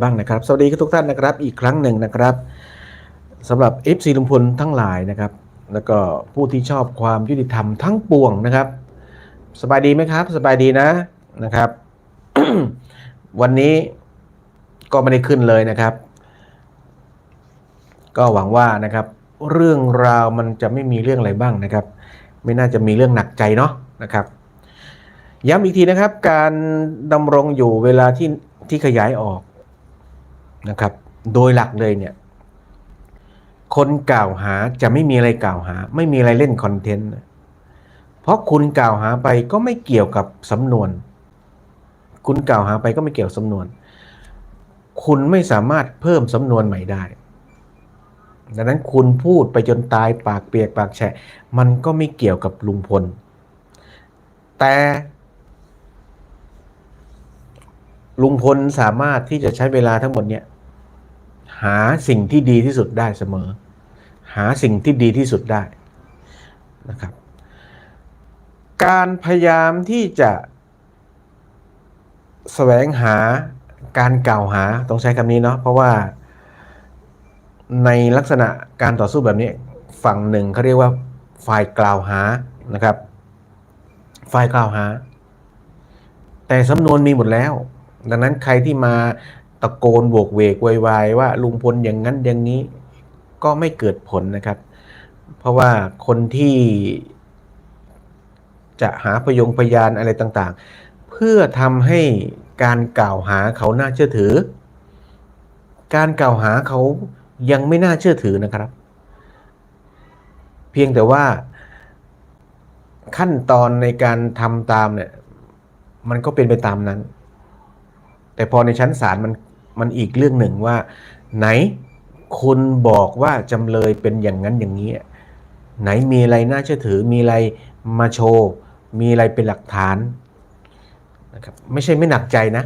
บ้างนะครับ สวัสดีทุกท่านนะครับ อีกครั้งหนึ่งนะครับสำหรับ FC ลุงพลทั้งหลายนะครับ แล้วก็ผู้ที่ชอบความยุติธรรมทั้งปวงนะครับ สบายดีไหมครับ สบายดีนะนะครับ วันนี้ก็ไม่ได้ขึ้นเลยนะครับ ก็หวังว่านะครับ เรื่องราวมันจะไม่มีเรื่องอะไรบ้างนะครับ ไม่น่าจะมีเรื่องหนักใจเนาะนะครับย้ำอีกทีนะครับ การดำรงอยู่เวลาที่ที่ขยายออก นะครับ โดยหลักเลยเนี่ย คนกล่าวหาจะไม่มีอะไรกล่าวหา ไม่มีอะไรเล่นคอนเทนต์เพราะคุณกล่าวหาไปก็ไม่เกี่ยวกับสำนวน คุณกล่าวหาไปก็ไม่เกี่ยวสำนวน คุณไม่สามารถเพิ่มสำนวนใหม่ได้ ดังนั้นคุณพูดไปจนตายปากเปียกปากแฉะมันก็ไม่เกี่ยวกับลุงพล แต่ลุงพลสามารถที่จะใช้เวลาทั้งหมดเนี่ย หาสิ่งที่ดีที่สุดได้เสมอ หาสิ่งที่ดีที่สุดได้นะครับ การพยายามที่จะแสวงหาการกล่าวหาต้องใช้คำนี้เนาะเพราะว่าในลักษณะการต่อสู้แบบนี้ฝั่งหนึ่งเขาเรียกว่าฝ่ายกล่าวหานะครับ ฝ่ายกล่าวหา แต่สำนวนมีหมดแล้ว ดังนั้นใครที่มา ตะโกนโวกเวกวายว่าลุงพลอย่างนั้นอย่างนี้ก็ไม่เกิดผลนะครับ เพราะว่าคนที่จะหาพยงพยานอะไรต่างๆ เพื่อทำให้การกล่าวหาเขาน่าเชื่อถือ การกล่าวหาเขายังไม่น่าเชื่อถือนะครับ เพียงแต่ว่าขั้นตอนในการทำตามเนี่ยมันก็เป็นไปตามนั้น แต่พอในชั้นศาลมัน มันอีกเรื่องหนึ่งว่า ไหนคุณบอกว่าจำเลยเป็นอย่างนั้นอย่างนี้ ไหนมีอะไรน่าเชื่อถือมีอะไรมาโชว์ มีอะไรเป็นหลักฐานนะครับไม่ใช่ไม่หนักใจนะ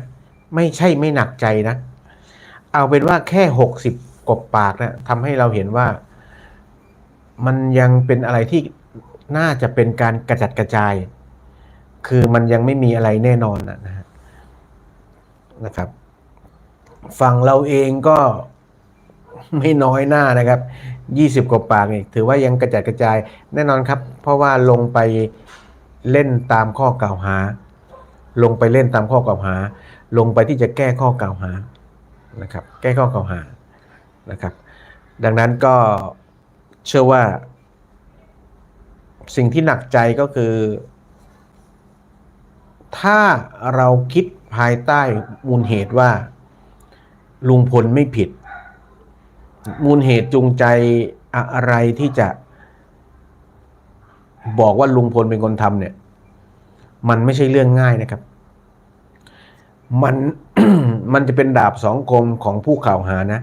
ไม่ใช่ไม่หนักใจนะ เอาเป็นว่าแค่ 60กบปากนะทำให้เราเห็นว่า มันยังเป็นอะไรที่น่าจะเป็นการกระจัดกระจาย คือมันยังไม่มีอะไรแน่นอนนะนะฮะนะครับ ฝั่งเราเองก็ไม่น้อยหน้านะครับ 20 กว่าปากนี่ถือว่ายังกระจัดกระจายแน่นอนครับ เพราะว่าลงไปเล่นตามข้อกล่าวหา ลงไปเล่นตามข้อกล่าวหา ลงไปที่จะแก้ข้อกล่าวหานะครับ แก้ข้อกล่าวหานะครับ ดังนั้นก็เชื่อว่า สิ่งที่หนักใจก็คือ ถ้าเราคิดภายใต้มูลเหตุว่า ลุงพลไม่ผิด มูลเหตุจูงใจอะไรที่จะ บอกว่าลุงพลเป็นคนทำเนี่ย มันไม่ใช่เรื่องง่ายนะครับ มันมันจะเป็นดาบสองคมของผู้กล่าวหานะ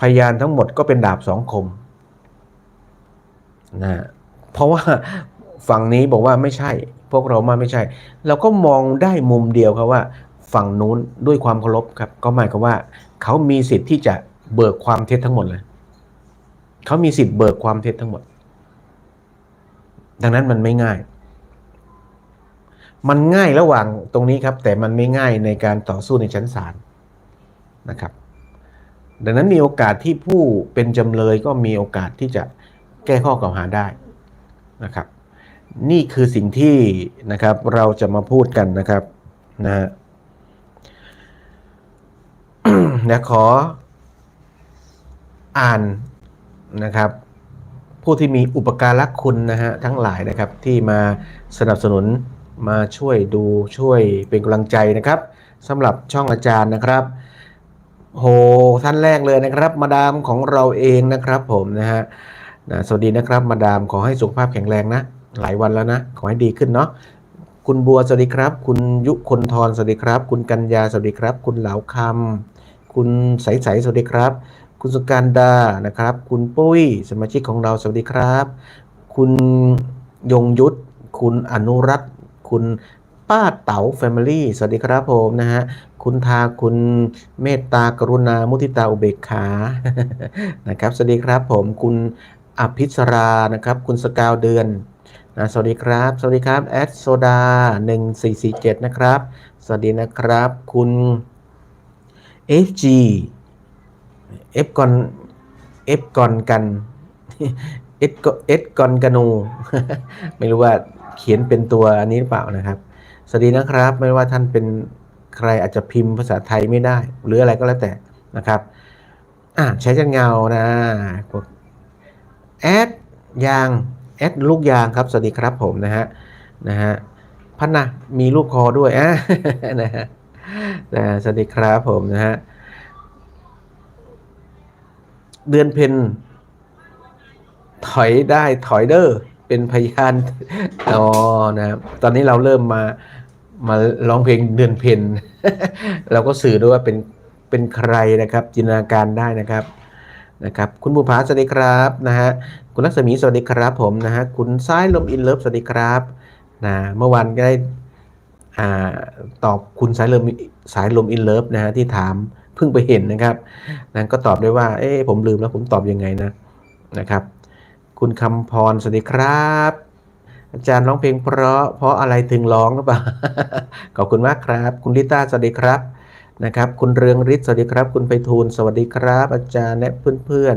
พยานทั้งหมดก็เป็นดาบสองคมนะเพราะว่าฝั่งนี้บอกว่าไม่ใช่ พวกเรามาไม่ใช่ เราก็มองได้มุมเดียวครับว่า ฝั่งนู้นด้วยความเคารพครับ ก็หมายความว่า เขามีสิทธิ์ที่จะเบิกความเท็จทั้งหมดเลย เขามีสิทธิ์เบิกความเท็จทั้งหมด ดังนั้นมันไม่ง่าย มันง่ายระหว่างตรงนี้ครับ แต่มันไม่ง่ายในการต่อสู้ในชั้นศาลนะครับ ดังนั้นมีโอกาสที่ผู้เป็นจำเลยก็มีโอกาสที่จะแก้ข้อกล่าวหาได้นะครับ นี่คือสิ่งที่นะครับเราจะมาพูดกันนะครับนะฮะ เดี๋ยวขออ่านนะครับ ผู้ที่มีอุปการะคุณนะฮะทั้งหลายนะครับที่มาสนับสนุนมาช่วยดูช่วยเป็นกำลังใจนะครับสำหรับช่องอาจารย์นะครับโหท่านแรกเลยนะครับ มาดามของเราเองนะครับผมนะฮะนะสวัสดีนะครับ มาดามขอให้สุขภาพแข็งแรงนะ หลายวันแล้วนะ ขอให้ดีขึ้นเนาะคุณบัวสวัสดีครับ คุณยุคนทรสวัสดีครับ คุณกัญญาสวัสดีครับ คุณเหลาคำ คุณใสใสสวัสดีครับ คุณสุการดานะครับ คุณปุ้ยสมาชิกของเราสวัสดีครับ คุณยงยุทธคุณอนุรัตคุณป้าเต๋าแฟมิลี่สวัสดีครับผมนะฮะคุณทาคุณเมตตากรุณา มุทิตาอุเบกขานะครับสวัสดีครับผมคุณอภิสรานะครับคุณสกาวเดือนนะสวัสดีครับ สวัสดีครับแอดโซดา1447นะครับ สวัสดีนะครับ คุณ FG F กอน F กอนกัน S ก็ S กอนกนู ไม่รู้ว่าเขียนเป็นตัวอันนี้หรือเปล่านะครับ สวัสดีนะครับ ไม่ว่าท่านเป็นใครอาจจะพิมพ์ภาษาไทยไม่ได้ หรืออะไรก็แล้วแต่นะครับ อ่าใช้จันเงานะกแอดยางแอดลูกยางครับ สวัสดีครับผมนะฮะนะฮะพันนะมีลูกคอด้วยอะนะฮะ นะสวัสดีครับผมนะฮะ เดือนเพ็ญถอยได้ถอยเด้อเป็นพยานอ๋อนะครับตอนนี้เราเริ่มมามาร้องเพลงเดือนเพ็ญเราก็สื่อด้วยว่าเป็นเป็นใครนะครับ จินตนาการได้นะครับนะครับ คุณบุภาสวัสดีครับนะฮะคุณลักษมีสวัสดีครับผมนะฮะคุณซ้ายลมอินเลิฟสวัสดีครับนะเมื่อวานก็ได้ ตอบคุณสายลมสายลมอินเลิฟนะฮะที่ถามเพิ่งไปเห็นนะครับนั้นก็ตอบได้ว่า เอ๊ะผมลืมแล้วผมตอบยังไงนะนะครับ คุณคำพรสวัสดีครับ อาจารย์ร้องเพลงเพราะเพราะอะไรถึงร้องหรือเปล่าขอบคุณมากครับ คุณลิต้าสวัสดีครับนะครับ คุณเรืองฤทธิ์สวัสดีครับ คุณไปทูลสวัสดีครับ อาจารย์และเพื่อน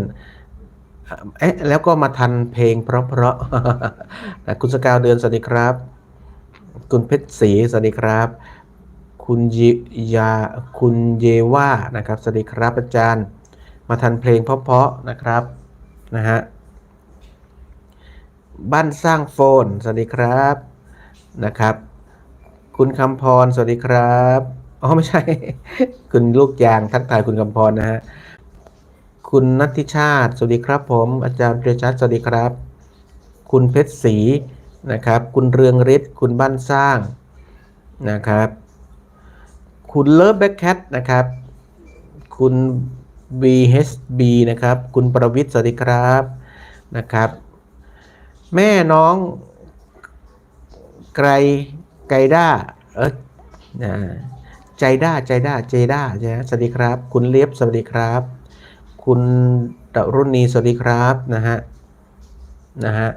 ๆเอ๊ะแล้วก็มาทันเพลงเพราะเพราะๆคุณสกาวเดือนสวัสดีครับ คุณเพชรศรีสวัสดีครับ คุณยยาคุณเยว่านะครับสวัสดีครับอาจารย์ มาทันเพลงเพาะๆนะครับนะฮะบ้านสร้างโฟน สวัสดีครับนะครับ คุณคำพร สวัสดีครับอ๋อไม่ใช่ คุณลูกยางทักทายคุณคำพรนะฮะคุณนัทธิชาติ สวัสดีครับผม อาจารย์เดชัดสวัสดีครับ คุณเพชรศรี นะครับ คุณเรืองฤทธิ์คุณบ้านสร้างนะครับ คุณเลิฟแบ็คแคทนะครับ คุณ BHB นะครับ คุณประวิทย์สวัสดีครับนะครับ แม่น้องไกรไกรด้าเออใจด้าใจด้าเจด้าใช่ไหมสวัสดีครับ คุณเลียบสวัสดีครับ คุณดรุณีสวัสดีครับนะฮะนะฮะ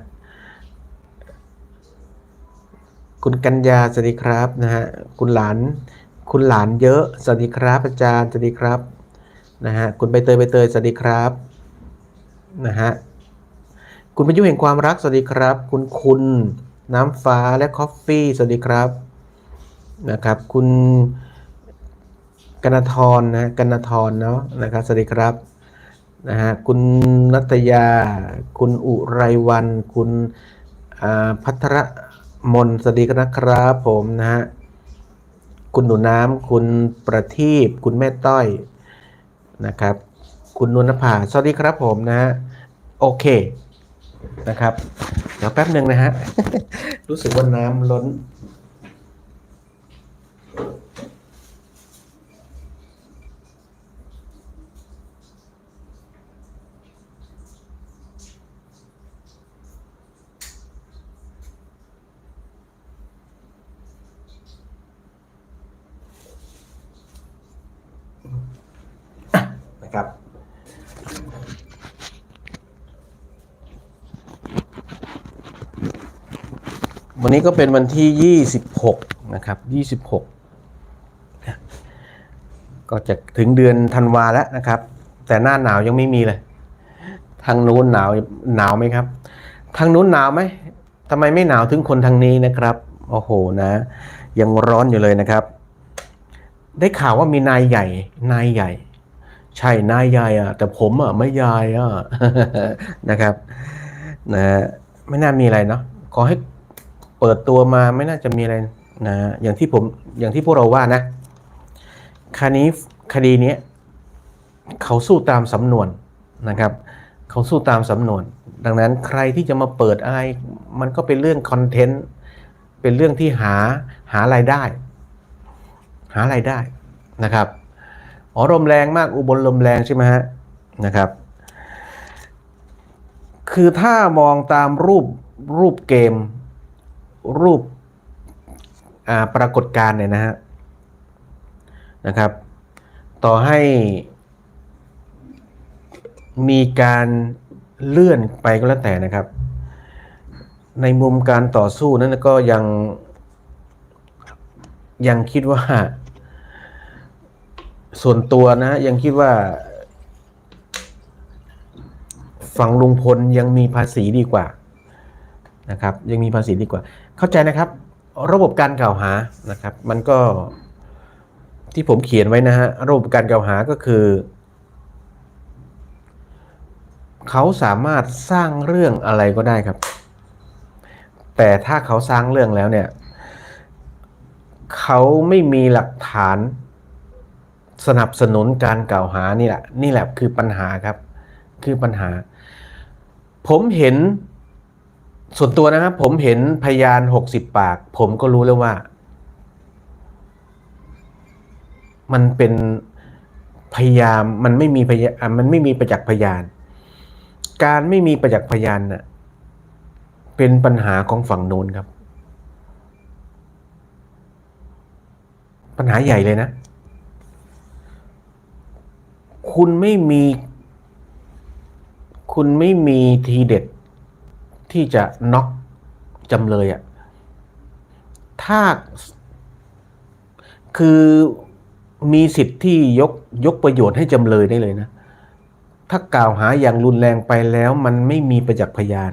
คุณกัญญาสวัสดีครับนะฮะคุณหลาน คุณหลานเยอะสวัสดีครับ อาจารย์สวัสดีครับนะฮะคุณใบเตยใบเตยสวัสดีครับนะฮะคุณพายุแห่งความรักสวัสดีครับ คุณคุณน้ำฟ้าและคอฟฟี่สวัสดีครับนะครับ คุณกนทรนะกนทรเนาะนะครับสวัสดีครับนะฮะคุณนัตยา คุณอุไรวัน คุณอ่าพัทระ มนสวัสดีนะครับผมนะฮะคุณหนูน้ำคุณประทีปคุณแม่ต้อยนะครับ คุณนวลนภาสวัสดีครับผมนะฮะโอเคนะครับ เดี๋ยวแป๊บหนึ่งนะฮะ รู้สึกว่าน้ำล้น นะครับ วันนี้ก็เป็นวันที่ 26 นะครับ 26 ก็จะถึงเดือนธันวาแล้วนะครับ แต่หน้าหนาวยังไม่มีเลย ทางนู้นหนาวหนาวไหมครับ ทางนู้นหนาวไหมทำไมไม่หนาวถึงคนทางนี้นะครับ โอ้โหนะ ยังร้อนอยู่เลยนะครับ ได้ข่าวว่ามีนายใหญ่ นายใหญ่ ใช่นายใหญ่อะแต่ผมอะไม่ใหญ่อะนะครับนะไม่น่ามีอะไรเนาะขอให้ เปิดตัวมาไม่น่าจะมีอะไรนะอย่างที่ผมอย่างที่พวกเราว่านะคดีนี้คดีเนี้เขาสู้ตามสำนวนนะครับเขาสู้ตามสำนวน ดังนั้นใครที่จะมาเปิดอะไรมันก็เป็นเรื่องคอนเทนต์เป็นเรื่องที่หาหารายได้ หารายได้นะครับอ๋อลมแรงมากอุบลลมแรงใช่ไหมฮะนะครับ คือถ้ามองตามรูปรูปเกม รูปปรากฏการณ์เนี่ยนะฮะนะครับ ต่อให้มีการเลื่อนไปก็แล้วแต่นะครับ ในมุมการต่อสู้นั้นก็ยังยังคิดว่า ส่วนตัวนะยังคิดว่า ฝั่งลุงพลยังมีภาษีดีกว่านะครับ ยังมีภาษีดีกว่า เข้าใจนะครับ ระบบการกล่าวหานะครับ มันก็ที่ผมเขียนไว้นะฮะระบบการกล่าวหาก็คือ เขาสามารถสร้างเรื่องอะไรก็ได้ครับ แต่ถ้าเขาสร้างเรื่องแล้วเนี่ย เขาไม่มีหลักฐานสนับสนุนการกล่าวหานี่แหละนี่แหละคือปัญหาครับ คือปัญหา ผมเห็น ส่วนตัวนะครับ ผมเห็นพยานหกสิบปาก ผมก็รู้แล้วว่า มันเป็นพยามมันไม่มีพยานมันไม่มีประจักษ์พยาน การไม่มีประจักษ์พยานน่ะเป็นปัญหาของฝั่งโน้นครับ ปัญหาใหญ่เลยนะ คุณไม่มี คุณไม่มีทีเด็ด ที่จะน็อกจำเลยอะ่ะถ้าคือมีสิทธิ์ที่ยกยกประโยชน์ให้จำเลยได้เลยนะ ถ้ากล่าวหาอย่างรุนแรงไปแล้วมันไม่มีประจักษ์พยาน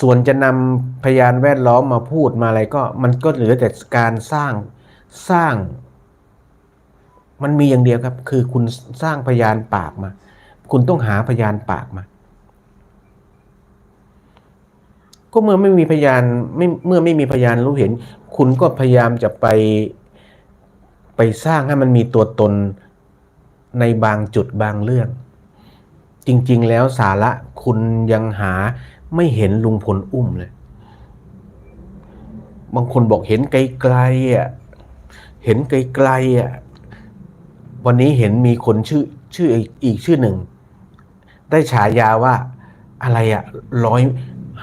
ส่วนจะนำพยานแวดล้อมมาพูดมาอะไรก็มันก็เหลือแต่การสร้างสร้าง มันมีอย่างเดียวครับ คือคุณสร้างพยานปากมา คุณต้องหาพยานปากมา ก็เมื่อไม่มีพยานไม่เมื่อไม่มีพยานรู้เห็น คุณก็พยายามจะไปไปสร้างให้มันมีตัวตนในบางจุดบางเรื่อง จริง ๆ แล้วสาระคุณยังหาไม่เห็นลุงพลอุ้มเลย บางคนบอกเห็นไกลๆอะเห็นไกลๆอะวันนี้เห็นมีคนชื่อชื่ออีกอีกชื่อหนึ่ง ได้ฉายาว่าอะไรอะร้อย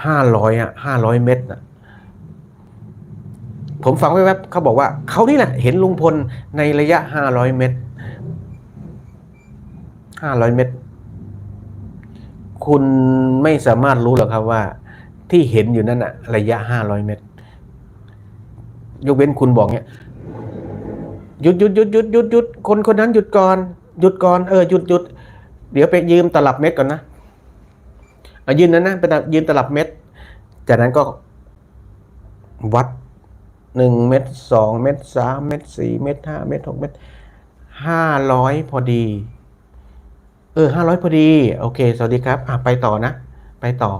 ห้าร้อยอะห้าร้อยเมตรอะผมฟังแวบๆเขาบอกว่าเขานี่แหละเห็นลุงพลในระยะห้าร้อยเมตรห้าร้อยเมตร คุณไม่สามารถรู้หรอกครับว่า ที่เห็นอยู่นั่นอะระยะห้าร้อยเมตร ยกเว้นคุณบอกเนี้ยหยุดหยุดหยุดหยุดหยุดหยุดคนคนนั้นหยุดก่อนหยุดก่อนเออหยุดหยุดเดี๋ยวไปยืมตลับเม็ดก่อนนะ เอายืนนั้นนะไปยืมตลับเม็ด จากนั้นก็วัดหนึ่งเม็ดสองเม็ดสามเม็ดสี่เม็ดห้าเม็ดหกเม็ดห้าร้อยพอดี เออห้าร้อยพอดี โอเค สวัสดีครับ อะ ไปต่อนะ ไปต่อ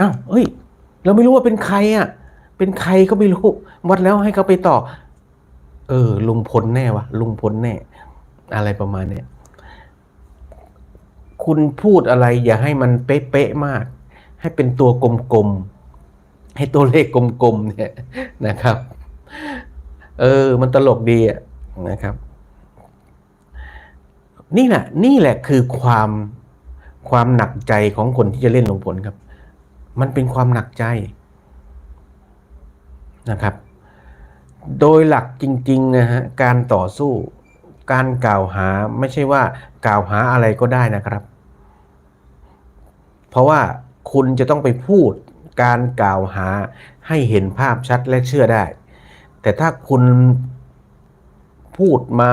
อ้าวเฮ้ย เราไม่รู้ว่าเป็นใครอะ เป็นใครก็ไม่รู้ วัดแล้วให้เขาไปต่อ เออ ลุงพลแน่วะลุงพลแน่ อะไรประมาณเนี้ย คุณพูดอะไร อย่าให้มันเป๊ะๆมาก ให้เป็นตัวกลมๆ ให้ตัวเลขกลมๆเนี่ยนะครับ เออ มันตลกดีอะนะครับ นี่แหละ นี่แหละคือความความหนักใจของคนที่จะเล่นลงผลครับ มันเป็นความหนักใจนะครับ โดยหลักจริงๆนะฮะการต่อสู้การกล่าวหาไม่ใช่ว่ากล่าวหาอะไรก็ได้นะครับ เพราะว่าคุณจะต้องไปพูดการกล่าวหาให้เห็นภาพชัดและเชื่อได้ แต่ถ้าคุณพูดมา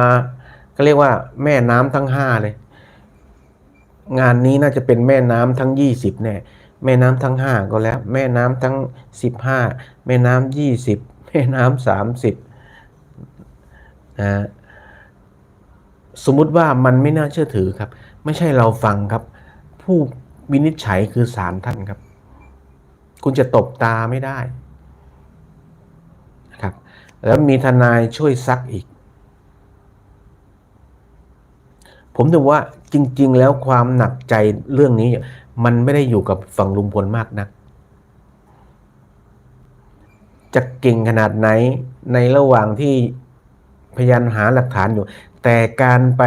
ก็เรียกว่าแม่น้ำทั้งห้าเลย งานนี้น่าจะเป็นแม่น้ำทั้งยี่สิบแน่แม่น้ำทั้งห้าก็แล้ว แม่น้ำทั้งสิบห้าแม่น้ำยี่สิบแม่น้ำสามสิบนะสมมุติว่ามันไม่น่าเชื่อถือครับ ไม่ใช่เราฟังครับ ผู้ วินิจฉัยคือศาลท่านครับ คุณจะตบตาไม่ได้ครับ แล้วมีทนายช่วยซักอีก ผมถึงว่าจริง ๆ แล้วความหนักใจเรื่องนี้ มันไม่ได้อยู่กับฝั่งลุงพลมากนักจะเก่งขนาดไหนในระหว่างที่พยานหาหลักฐานอยู่ แต่การไป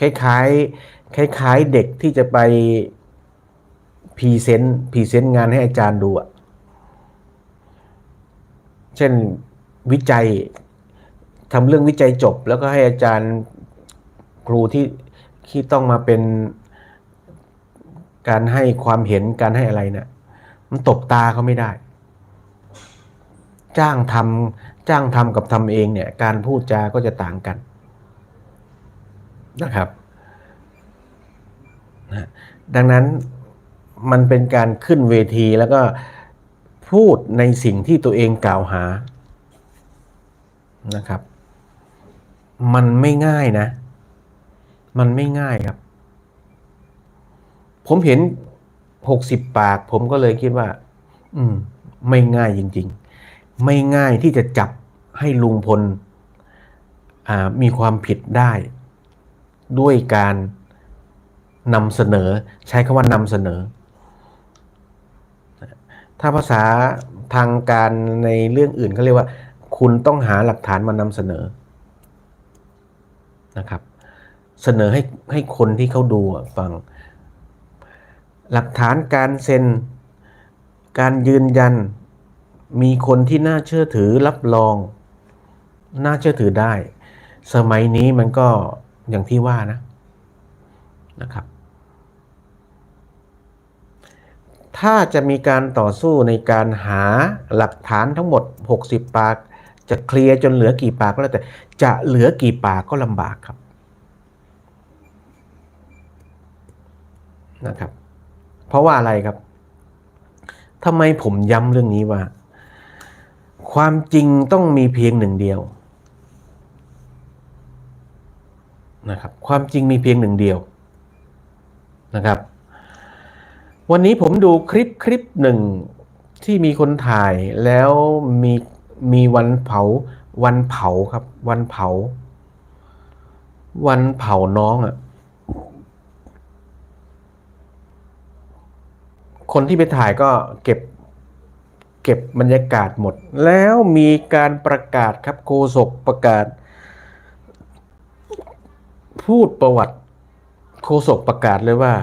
คล้ายๆคล้ายๆเด็กที่จะไป พรีเซนต์พรีเซนต์งานให้อาจารย์ดูอะเช่นวิจัยทำเรื่องวิจัยจบ แล้วก็ให้อาจารย์ครูที่ที่ต้องมาเป็นการให้ความเห็นการให้อะไรเนะี่ยมันตบตาเขาไม่ได้ จ้างทำจ้างทำกับทำเองเนี่ย การพูดจาก็จะต่างกันนะครับนะดังนั้น มันเป็นการขึ้นเวทีแล้วก็พูดในสิ่งที่ตัวเองกล่าวหานะครับ มันไม่ง่ายนะ มันไม่ง่ายครับ ผมเห็นหกสิบปาก ผมก็เลยคิดว่า อืม ไม่ง่ายจริง ๆ ไม่ง่ายที่จะจับให้ลุงพลอ่ามีความผิดได้ ด้วยการนำเสนอ ใช้คำว่านำเสนอ ถ้าภาษาทางการในเรื่องอื่นเขาเรียกว่า คุณต้องหาหลักฐานมานำเสนอนะครับ เสนอให้ให้คนที่เขาดูฟัง หลักฐานการเซ็น การยืนยัน มีคนที่น่าเชื่อถือรับรอง น่าเชื่อถือได้ สมัยนี้มันก็อย่างที่ว่านะนะครับ ถ้าจะมีการต่อสู้ในการหาหลักฐานทั้งหมด 60 ปาก จะเคลียร์จนเหลือกี่ปากก็แล้วแต่ จะเหลือกี่ปากก็ลำบากครับนะครับ เพราะว่าอะไรครับทำไมผมย้ำเรื่องนี้ว่า ความจริงต้องมีเพียงหนึ่งเดียวนะครับ ความจริงมีเพียงหนึ่งเดียวนะครับ วันนี้ผมดูคลิปคลิปหนึ่งที่มีคนถ่ายแล้วมีมีวันเผา วันเผาครับ วันเผา วันเผาน้องอะ่ะ คนที่ไปถ่ายก็เก็บ เก็บบรรยากาศหมด แล้วมีการประกาศครับโฆษกประกาศ พูดประวัติโฆษกประกาศเลยว่า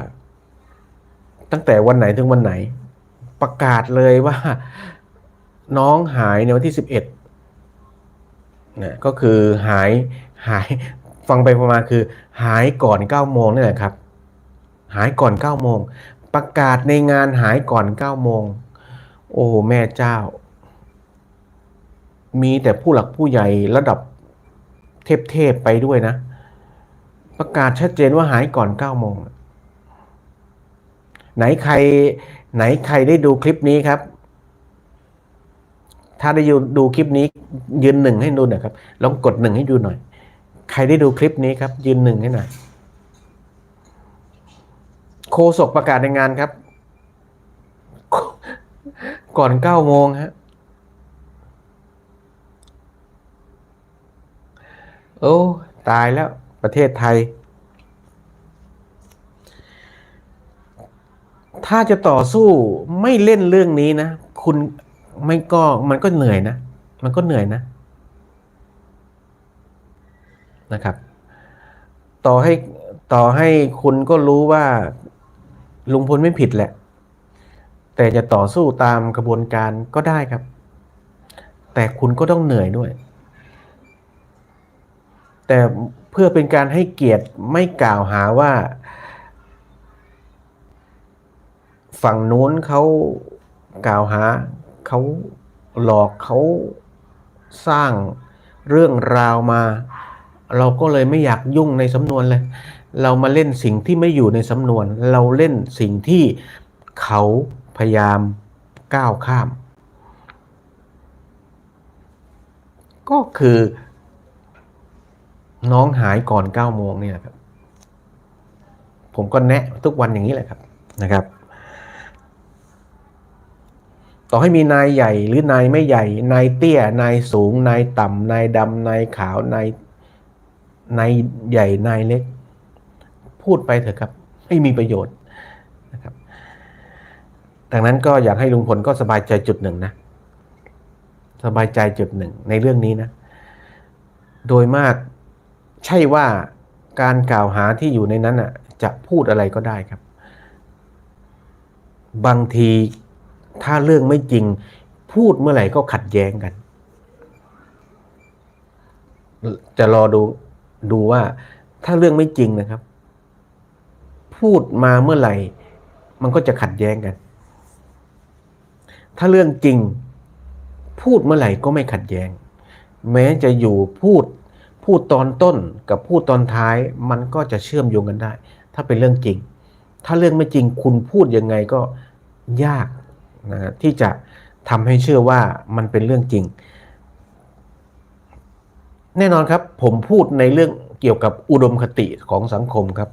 ตั้งแต่วันไหนถึงวันไหน ประกาศเลยว่า น้องหายในวันที่สิบเอ็ดนะก็คือหายหายฟังไปประมาณคือ หายก่อนเก้าโมงนี่แหละครับ หายก่อนเก้าโมงประกาศในงานหายก่อนเก้าโมงโอ้แม่เจ้า มีแต่ผู้หลักผู้ใหญ่ระดับเทพๆไปด้วยนะ ประกาศชัดเจนว่าหายก่อนเก้าโมง ไหนใคร ไหนใครได้ดูคลิปนี้ครับ ถ้าได้ดูคลิปนี้ ยืนหนึ่งให้ดูหน่อยครับลองกดหนึ่งให้ดูหน่อย ใครได้ดูคลิปนี้ครับ ยืนหนึ่งให้หน่อยโคศกประกาศในงานครับ ก่อนเก้าโมงฮะโอ้ ตายแล้วประเทศไทย ถ้าจะต่อสู้ไม่เล่นเรื่องนี้นะ คุณไม่ก็มันก็เหนื่อยนะ มันก็เหนื่อยนะนะครับ ต่อให้ต่อให้คุณก็รู้ว่าลุงพลไม่ผิดแหละ แต่จะต่อสู้ตามกระบวนการก็ได้ครับ แต่คุณก็ต้องเหนื่อยด้วย แต่เพื่อเป็นการให้เกียรติไม่กล่าวหาว่า ฝั่งนู้นเขากล่าวหาเขาหลอกเขาสร้างเรื่องราวมา เราก็เลยไม่อยากยุ่งในสำนวนเลย เรามาเล่นสิ่งที่ไม่อยู่ในสำนวน เราเล่นสิ่งที่เขาพยายามก้าวข้าม ก็คือน้องหายก่อนเก้าโมงเนี่ยครับ ผมก็แนะทุกวันอย่างนี้แหละครับนะครับ ต่อให้มีนายใหญ่หรือนายไม่ใหญ่ นายเตี้ย นายสูง นายต่ำ นายดำ นายขาวนายนายใหญ่ นายเล็ก พูดไปเถอะครับ ไม่มีประโยชน์นะครับ ดังนั้นก็อยากให้ลุงพลก็สบายใจจุดหนึ่งนะ สบายใจจุดหนึ่งในเรื่องนี้นะ โดยมากใช่ว่าการกล่าวหาที่อยู่ในนั้นอะ จะพูดอะไรก็ได้ครับ บางที ถ้าเรื่องไม่จริง พูดเมื่อไหร่ก็ขัดแย้งกัน จะรอดูดูว่า ถ้าเรื่องไม่จริงนะครับ พูดมาเมื่อไหร่ มันก็จะขัดแย้งกัน ถ้าเรื่องจริง พูดเมื่อไหร่ก็ไม่ขัดแย้ง แม้จะอยู่พูดพูดตอนต้นกับพูดตอนท้าย มันก็จะเชื่อมโยงกันได้ ถ้าเป็นเรื่องจริง ถ้าเรื่องไม่จริงคุณพูดยังไงก็ยาก นะที่จะทำให้เชื่อว่ามันเป็นเรื่องจริง แน่นอนครับ ผมพูดในเรื่องเกี่ยวกับอุดมคติของสังคมครับ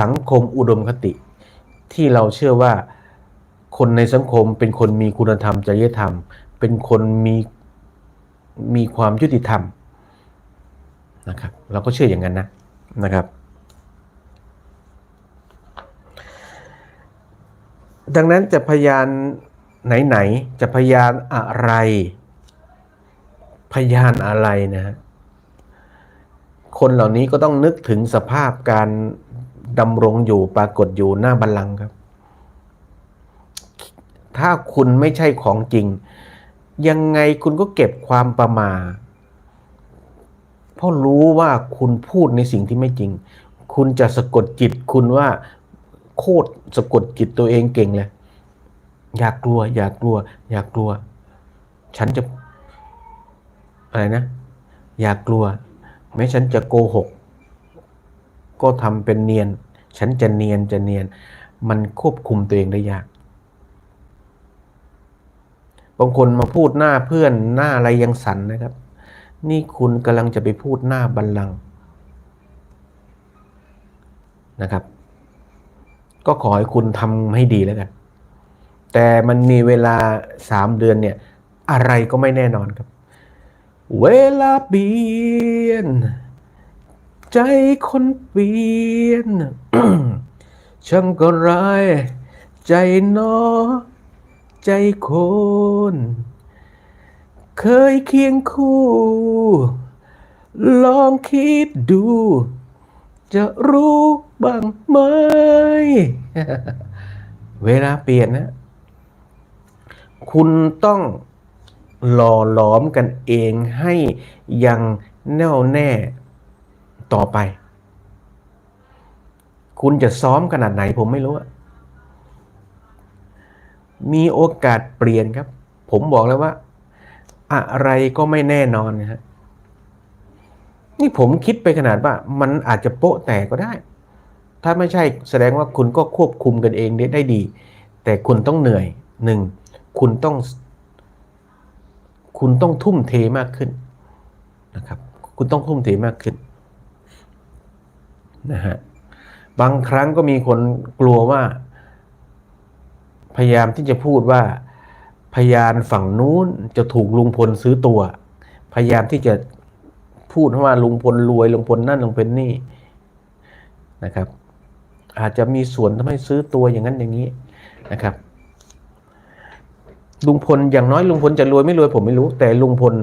สังคมอุดมคติ ที่เราเชื่อว่าคนในสังคมเป็นคนมีคุณธรรมจริยธรรม เป็นคนมีมีความยุติธรรมนะครับ เราก็เชื่ออย่างนั้นนะนะครับ ดังนั้นจะพยาน ไหน ๆ จะพยานอะไร พยานอะไรนะฮะคนเหล่านี้ก็ต้องนึกถึงสภาพการดำรงอยู่ปรากฏอยู่หน้าบัลลังก์ครับ ถ้าคุณไม่ใช่ของจริง ยังไงคุณก็เก็บความประมาเพราะรู้ว่าคุณพูดในสิ่งที่ไม่จริง คุณจะสะกดจิตคุณว่าโคตรสะกดจิตตัวเองเก่งเลย อย่ากลัว อย่ากลัว อย่ากลัว ฉันจะอะไรนะ อย่ากลัว แม้ฉันจะโกหก ก็ทำเป็นเนียน ฉันจะเนียนจะเนียน มันควบคุมตัวเองได้ยาก บางคนมาพูดหน้าเพื่อนหน้าอะไรยังสันนะครับ นี่คุณกำลังจะไปพูดหน้าบัลลังก์นะครับ ก็ขอให้คุณทำให้ดีแล้วกัน แต่มันมีเวลาสามเดือนเนี่ย อะไรก็ไม่แน่นอนครับ เวลาเปลี่ยน ใจคนเปลี่ยนช่างก็ร้าย ใจนอ ใจคน เคยเคียงคู่ ลองคิดดู จะรู้บ้างไหม เวลาเปลี่ยนนะ คุณต้องหล่อหลอมกันเองให้ยังแน่วแน่ต่อไป คุณจะซ้อมขนาดไหนผมไม่รู้มีโอกาสเปลี่ยนครับ ผมบอกแล้วว่า อะไรก็ไม่แน่นอนนะฮะนี่ผมคิดไปขนาดว่า มันอาจจะโป๊ะแตกก็ได้ ถ้าไม่ใช่แสดงว่าคุณก็ควบคุมกันเองได้ดี แต่คุณต้องเหนื่อยหนึ่ง คุณต้อง คุณต้องทุ่มเทมากขึ้นนะครับ คุณต้องทุ่มเทมากขึ้นนะฮะบางครั้งก็มีคนกลัวว่า พยายามที่จะพูดว่า พยานฝั่งนู้นจะถูกลุงพลซื้อตัว พยายามที่จะพูดว่าลุงพลรวยลุงพลนั่นลุงพลนี่นะครับ อาจจะมีส่วนทำให้ซื้อตัวอย่างนั้นอย่างนี้นะครับ ลุงพลอย่างน้อยลุงพลจะรวยไม่รวยผมไม่รู้ แต่ลุงพล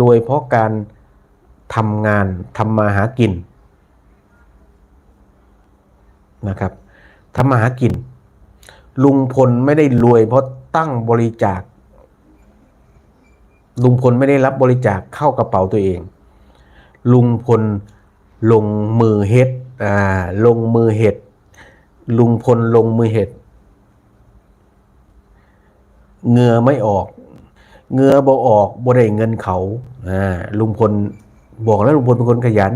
รวยเพราะการทำงานทำมาหากินนะครับทำมาหากิน ลุงพลไม่ได้รวยเพราะตั้งบริจาค ลุงพลไม่ได้รับบริจาคเข้ากระเป๋าตัวเอง ลุงพลลงมือเฮ็ดอ่าลงมือเฮ็ดลุงพลลงมือเฮ็ด เงือไม่ออก เงือบ่ออกบ่ได้เงินเขาอ่าลุงพลบอกแล้วลุงพลเป็นคนขยัน